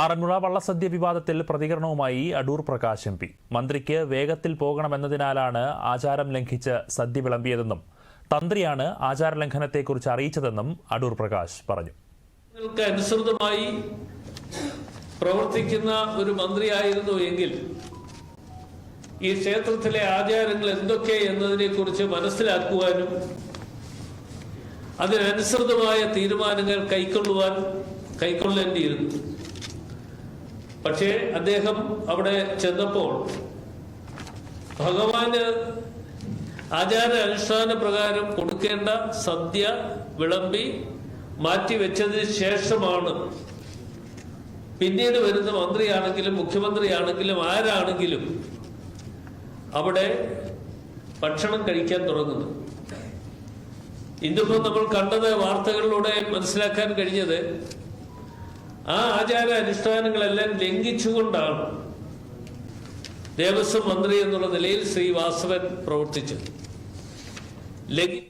ആറന്മുള വള്ളസദ്യ വിവാദത്തിൽ പ്രതികരണവുമായി Adoor Prakash M P. മന്ത്രിക്ക് വേഗത്തിൽ പോകണമെന്നതിനാലാണ് ആചാരം ലംഘിച്ച് സദ്യ വിളമ്പിയതെന്നും തന്ത്രിയാണ് ആചാരലംഘനത്തെക്കുറിച്ച് അറിയിച്ചതെന്നും അടൂർ പ്രകാശ് പറഞ്ഞു. അനുസൃതമായി പ്രവർത്തിക്കുന്ന ഒരു മന്ത്രിയായിരുന്നു എങ്കിൽ ഈ ക്ഷേത്രത്തിലെ ആചാരങ്ങൾ എന്തൊക്കെ എന്നതിനെ കുറിച്ച് മനസ്സിലാക്കുവാനും അതിനനുസൃതമായ തീരുമാനങ്ങൾ കൈക്കൊള്ളുവാൻ കൈക്കൊള്ളേണ്ടിയിരുന്നു. പക്ഷേ അദ്ദേഹം അവിടെ ചെന്നപ്പോൾ ഭഗവാന് ആചാര അനുഷ്ഠാന പ്രകാരം കൊടുക്കേണ്ട സദ്യ വിളമ്പി മാറ്റിവെച്ചതിന് ശേഷമാണ് പിന്നീട് വരുന്ന മന്ത്രിയാണെങ്കിലും മുഖ്യമന്ത്രിയാണെങ്കിലും ആരാണെങ്കിലും അവിടെ ഭക്ഷണം കഴിക്കാൻ തുടങ്ങുന്നു ഇന്നിപ്പോ നമ്മൾ കണ്ടത് വാർത്തകളിലൂടെ മനസ്സിലാക്കാൻ കഴിഞ്ഞത് ആ ആചാര അനുഷ്ഠാനങ്ങളെല്ലാം ലംഘിച്ചുകൊണ്ടാണ് ദേവസ്വം മന്ത്രി എന്നുള്ള നിലയിൽ ശ്രീ വാസവൻ പ്രവർത്തിച്ചത്. ലംഘി